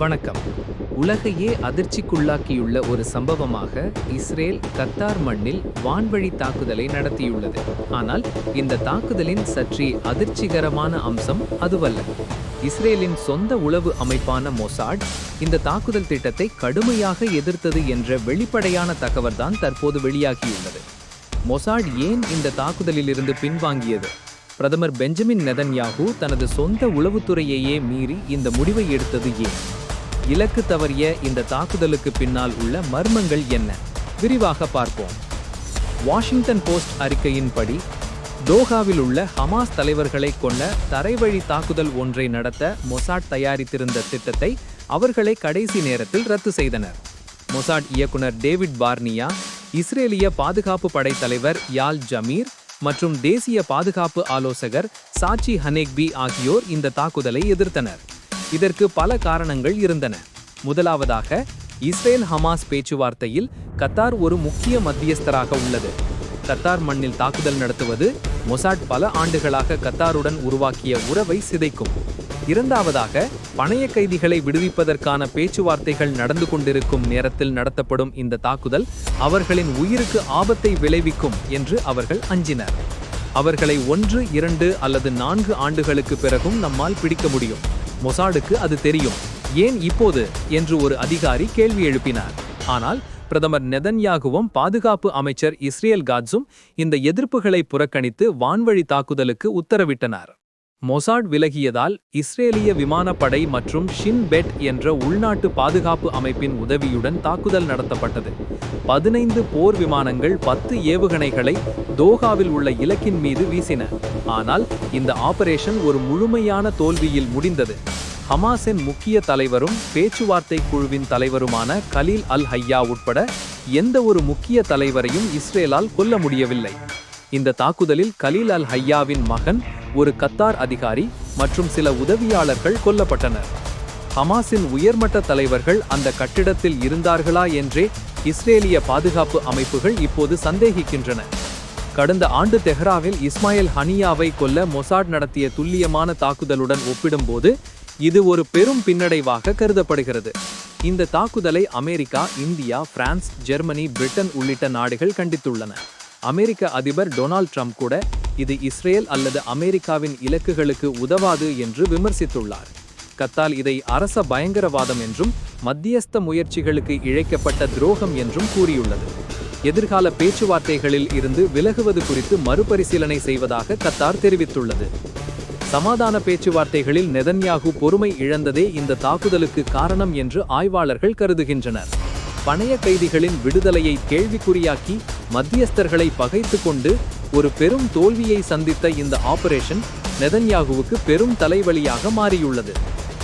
வணக்கம். உலகையே அதிர்ச்சிக்குள்ளாக்கியுள்ள ஒரு சம்பவமாக இஸ்ரேல் கத்தார் மண்ணில் வான்வழி தாக்குதலை நடத்தியுள்ளது. ஆனால் இந்த தாக்குதலின் சற்றே அதிர்ச்சிகரமான அம்சம் அதுவல்ல. இஸ்ரேலின் சொந்த உளவு அமைப்பான மொசாட் இந்த தாக்குதல் திட்டத்தை கடுமையாக எதிர்த்தது என்ற வெளிப்படையான தகவல்தான் தற்போது வெளியாகியுள்ளது. மொசாட் ஏன் இந்த தாக்குதலிலிருந்து பின்வாங்கியது? பிரதமர் பெஞ்சமின் நெதன்யாகு தனது சொந்த உளவுத்துறையையே மீறி இந்த முடிவை எடுத்தது ஏன்? இலக்கு தவறிய இந்த தாக்குதலுக்கு பின்னால் உள்ள மர்மங்கள் என்ன? விரிவாக பார்ப்போம். வாஷிங்டன் போஸ்ட் அறிக்கையின்படி டோஹாவில் உள்ள ஹமாஸ் தலைவர்களை கொண்ட தரைவழி தாக்குதல் ஒன்றை நடத்த மொசாட் தயாரித்திருந்த திட்டத்தை அவர்களை கடைசி நேரத்தில் ரத்து செய்தனர். மொசாட் இயக்குனர் டேவிட் பார்னியா இஸ்ரேலிய பாதுகாப்பு படை தலைவர் யால் ஜமீர் மற்றும் தேசிய பாதுகாப்பு ஆலோசகர் சாச்சி ஹனேக்பி ஆகியோர் இந்த தாக்குதலை எதிர்த்தனர். இதற்கு பல காரணங்கள் இருந்தன. முதலாவதாக இஸ்ரேல் ஹமாஸ் பேச்சுவார்த்தையில் கத்தார் ஒரு முக்கிய மத்தியஸ்தராக உள்ளது. கத்தார் மண்ணில் தாக்குதல் நடத்துவது மொசாட் பல ஆண்டுகளாக கத்தாருடன் உருவாக்கிய உறவை சிதைக்கும். இரண்டாவதாக பணைய கைதிகளை விடுவிப்பதற்கான பேச்சுவார்த்தைகள் நடந்து கொண்டிருக்கும் நேரத்தில் நடத்தப்படும் இந்த தாக்குதல் அவர்களின் உயிருக்கு ஆபத்தை விளைவிக்கும் என்று அவர்கள் அஞ்சினர். அவர்களை ஒன்று இரண்டு அல்லது நான்கு ஆண்டுகளுக்கு பிறகும் நம்மால் பிடிக்க முடியும். மொசாடுக்கு அது தெரியும். ஏன் இப்போது? என்று ஒரு அதிகாரி கேள்வி எழுப்பினார். ஆனால் பிரதமர் நெதன்யாகுவும் பாதுகாப்பு அமைச்சர் இஸ்ரேல் காட்ஸும் இந்த எதிர்ப்புகளை புறக்கணித்து வான்வழி தாக்குதலுக்கு உத்தரவிட்டனர். மொசாட் விலகியதால் இஸ்ரேலிய விமானப்படை மற்றும் ஷின் பெட் என்ற உள்நாட்டு பாதுகாப்பு அமைப்பின் உதவியுடன் தாக்குதல் நடத்தப்பட்டது. பதினைந்து போர் விமானங்கள் பத்து ஏவுகணைகளை தோஹாவில் உள்ள இலக்கின் மீது வீசின. ஆனால் இந்த ஆபரேஷன் ஒரு முழுமையான தோல்வியில் முடிந்தது. ஹமாஸின் முக்கிய தலைவரும் பேச்சுவார்த்தை குழுவின் தலைவருமான கலீல் அல் ஹையா உட்பட எந்த ஒரு முக்கிய தலைவரையும் இஸ்ரேலால் கொல்ல முடியவில்லை. இந்த தாக்குதலில் கலீல் அல் ஹையாவின் மகன் ஒரு கத்தார் அதிகாரி மற்றும் சில உதவியாளர்கள் கொல்லப்பட்டனர். ஹமாஸின் உயர்மட்ட தலைவர்கள் அந்த கட்டிடத்தில் இருந்தார்களா என்றே இஸ்ரேலிய பாதுகாப்பு அமைப்புகள் இப்போது சந்தேகிக்கின்றன. கடந்த ஆண்டு தெஹ்ராவில் இஸ்மாயில் ஹனியாவை கொல்ல மொசாட் நடத்திய துல்லியமான தாக்குதலுடன் ஒப்பிடும்போது இது ஒரு பெரும் பின்னடைவாக கருதப்படுகிறது. இந்த தாக்குதலை America India France Germany Britain உள்ளிட்ட நாடுகள் கண்டித்துள்ளன. அமெரிக்க அதிபர் டொனால்ட் ட்ரம்ப் கூட இது இஸ்ரேல் அல்லது அமெரிக்காவின் இலக்குகளுக்கு உதவாது என்று விமர்சித்துள்ளார். கத்தால் இதை அரச பயங்கரவாதம் என்றும் மத்தியஸ்த முயற்சிகளுக்கு இழைக்கப்பட்ட துரோகம் என்றும் கூறியுள்ளது. எதிர்கால பேச்சுவார்த்தைகளில் இருந்து விலகுவது குறித்து மறுபரிசீலனை செய்வதாக கத்தார் தெரிவித்துள்ளது. சமாதான பேச்சுவார்த்தைகளில் நெதன்யாகு பொறுமை இழந்ததே இந்த தாக்குதலுக்கு காரணம் என்று ஆய்வாளர்கள் கருதுகின்றனர். பணைய கைதிகளின் விடுதலையை கேள்விக்குறியாக்கி மத்தியஸ்தர்களை பகைத்து கொண்டு ஒரு பெரும் தோல்வியை சந்தித்த இந்த ஆபரேஷன் நெதன்யாகுவுக்கு பெரும் தலைவலியாக மாறியுள்ளது.